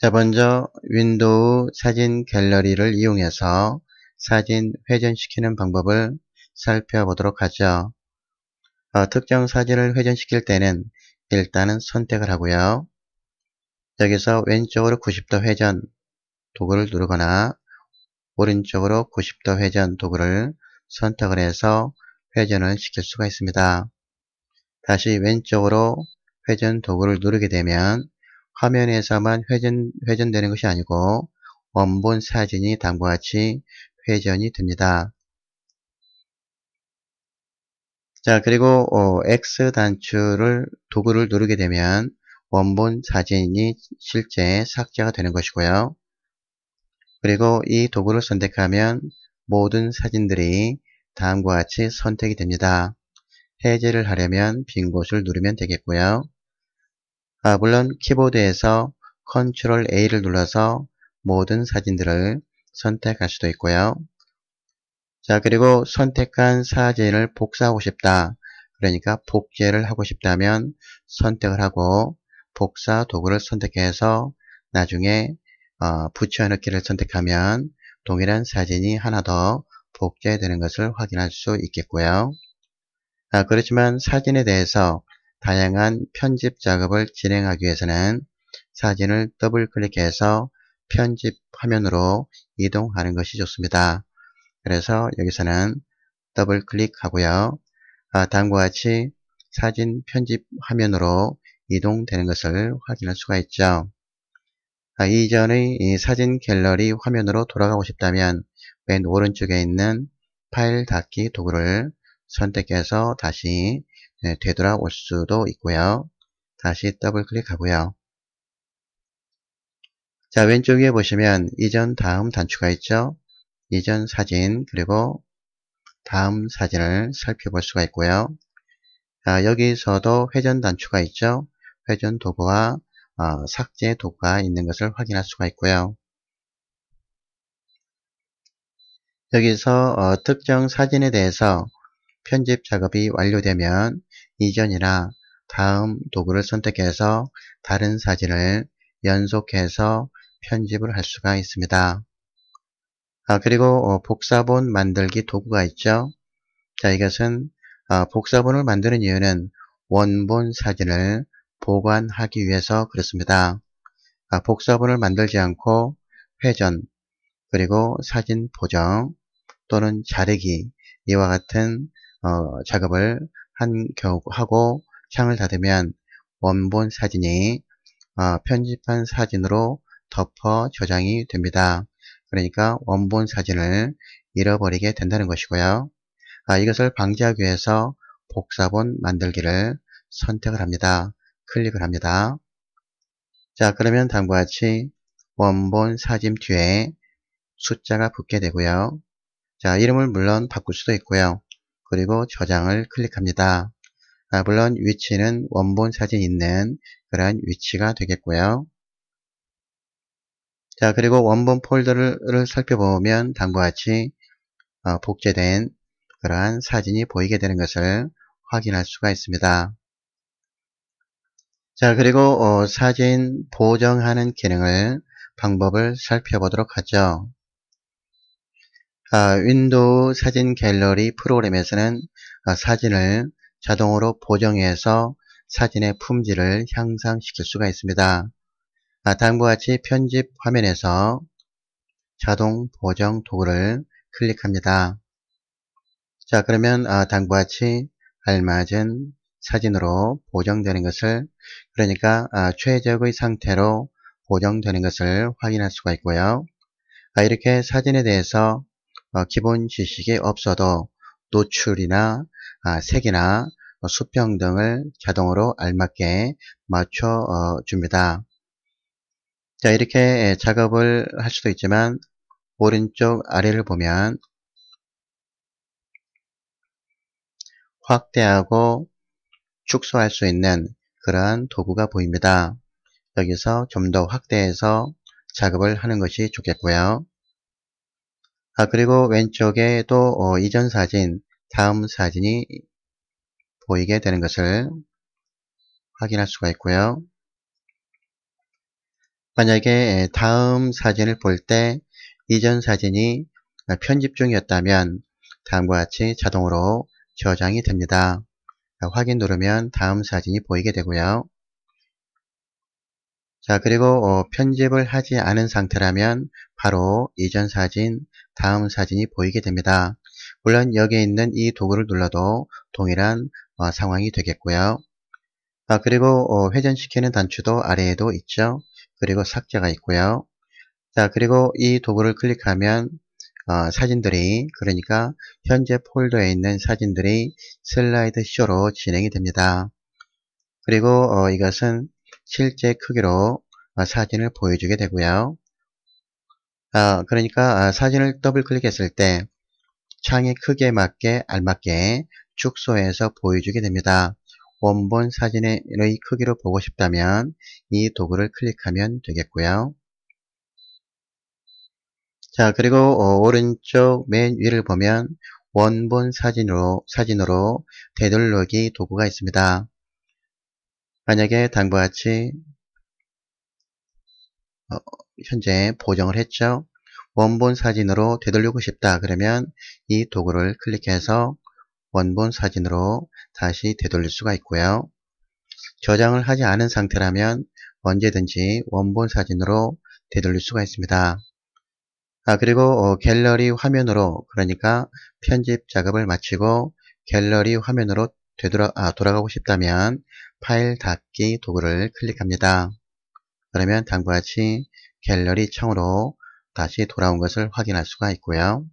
자, 먼저 윈도우 사진 갤러리를 이용해서 사진 회전시키는 방법을 살펴보도록 하죠. 어, 특정 사진을 회전시킬 때는 일단은 선택을 하고요. 여기서 왼쪽으로 90도 회전 도구를 누르거나 오른쪽으로 90도 회전 도구를 선택을 해서 회전을 시킬 수가 있습니다. 다시 왼쪽으로 회전 도구를 누르게 되면 화면에서만 회전, 회전되는 것이 아니고 원본 사진이 다음과 같이 회전이 됩니다. 자 그리고 어, X 단추를 도구를 누르게 되면 원본 사진이 실제 삭제가 되는 것이고요. 그리고 이 도구를 선택하면 모든 사진들이 다음과 같이 선택이 됩니다. 해제를 하려면 빈 곳을 누르면 되겠고요. 아, 물론 키보드에서 Ctrl A를 눌러서 모든 사진들을 선택할 수도 있고요. 자 그리고 선택한 사진을 복사하고 싶다. 그러니까 복제를 하고 싶다면 선택을 하고 복사 도구를 선택해서 나중에 어, 붙여넣기를 선택하면 동일한 사진이 하나 더 복제되는 것을 확인할 수 있겠고요. 아, 그렇지만 사진에 대해서 다양한 편집 작업을 진행하기 위해서는 사진을 더블 클릭해서 편집 화면으로 이동하는 것이 좋습니다. 그래서 여기서는 더블 클릭하고요. 아, 다음과 같이 사진 편집 화면으로 이동되는 것을 확인할 수가 있죠. 아, 이전의 이 사진 갤러리 화면으로 돌아가고 싶다면 맨 오른쪽에 있는 파일 닫기 도구를 선택해서 다시 네, 되돌아올 수도 있고요. 다시 더블 클릭하고요. 자 왼쪽 위에 보시면 이전 다음 단추가 있죠. 이전 사진 그리고 다음 사진을 살펴볼 수가 있고요. 자, 여기서도 회전 단추가 있죠. 회전 도구와 어, 삭제 도구가 있는 것을 확인할 수가 있고요. 여기서 어, 특정 사진에 대해서 편집 작업이 완료되면 이전이나 다음 도구를 선택해서 다른 사진을 연속해서 편집을 할 수가 있습니다. 아, 그리고 어, 복사본 만들기 도구가 있죠. 자, 이것은 아, 복사본을 만드는 이유는 원본 사진을 보관하기 위해서 그렇습니다. 아, 복사본을 만들지 않고 회전, 그리고 사진 보정 또는 자르기 이와 같은 어, 작업을 한 경우 하고 창을 닫으면 원본 사진이 어, 편집한 사진으로 덮어 저장이 됩니다. 그러니까 원본 사진을 잃어버리게 된다는 것이고요. 아, 이것을 방지하기 위해서 복사본 만들기를 선택을 합니다. 클릭을 합니다. 자 그러면 다음과 같이 원본 사진 뒤에 숫자가 붙게 되고요. 자 이름을 물론 바꿀 수도 있고요. 그리고 저장을 클릭합니다. 아, 물론 위치는 원본 사진 있는 그러한 위치가 되겠고요. 자 그리고 원본 폴더를 살펴보면 다음과 같이 어, 복제된 그러한 사진이 보이게 되는 것을 확인할 수가 있습니다. 자 그리고 어, 사진 보정하는 기능을 방법을 살펴보도록 하죠. 아, 윈도우 사진 갤러리 프로그램에서는 아, 사진을 자동으로 보정해서 사진의 품질을 향상시킬 수가 있습니다. 아, 다음과 같이 편집 화면에서 자동 보정 도구를 클릭합니다. 자 그러면 아, 다음과 같이 알맞은 사진으로 보정되는 것을 그러니까 아, 최적의 상태로 보정되는 것을 확인할 수가 있고요. 아, 이렇게 사진에 대해서 어, 기본 지식이 없어도 노출이나 아, 색이나 어, 수평 등을 자동으로 알맞게 맞춰 어, 줍니다. 자 이렇게 작업을 할 수도 있지만 오른쪽 아래를 보면 확대하고 축소할 수 있는 그러한 도구가 보입니다. 여기서 좀 더 확대해서 작업을 하는 것이 좋겠고요. 아 그리고 왼쪽에 또 어, 이전 사진, 다음 사진이 보이게 되는 것을 확인할 수가 있고요. 만약에 다음 사진을 볼 때 이전 사진이 편집 중이었다면 다음과 같이 자동으로 저장이 됩니다. 확인 누르면 다음 사진이 보이게 되고요. 자 그리고 어, 편집을 하지 않은 상태라면 바로 이전 사진, 다음 사진이 보이게 됩니다. 물론 여기에 있는 이 도구를 눌러도 동일한 어, 상황이 되겠고요. 아, 그리고 어, 회전시키는 단추도 아래에도 있죠. 그리고 삭제가 있고요. 자 그리고 이 도구를 클릭하면 어, 사진들이 그러니까 현재 폴더에 있는 사진들이 슬라이드 쇼로 진행이 됩니다. 그리고 어, 이것은 실제 크기로 어, 사진을 보여주게 되고요. 아, 그러니까 아, 사진을 더블 클릭했을 때 창의 크기에 맞게 알맞게 축소해서 보여주게 됩니다. 원본 사진의 크기로 보고 싶다면 이 도구를 클릭하면 되겠고요. 자 그리고 어, 오른쪽 맨 위를 보면 원본 사진으로 사진으로 되돌리기 도구가 있습니다. 만약에 다음과 같이 어, 현재 보정을 했죠. 원본 사진으로 되돌리고 싶다 그러면 이 도구를 클릭해서 원본 사진으로 다시 되돌릴 수가 있고요. 저장을 하지 않은 상태라면 언제든지 원본 사진으로 되돌릴 수가 있습니다. 아, 그리고 어, 갤러리 화면으로 그러니까 편집 작업을 마치고 갤러리 화면으로 되돌아, 아, 돌아가고 싶다면 파일 닫기 도구를 클릭합니다. 그러면 다음과 같이 갤러리 창으로 다시 돌아온 것을 확인할 수가 있고요.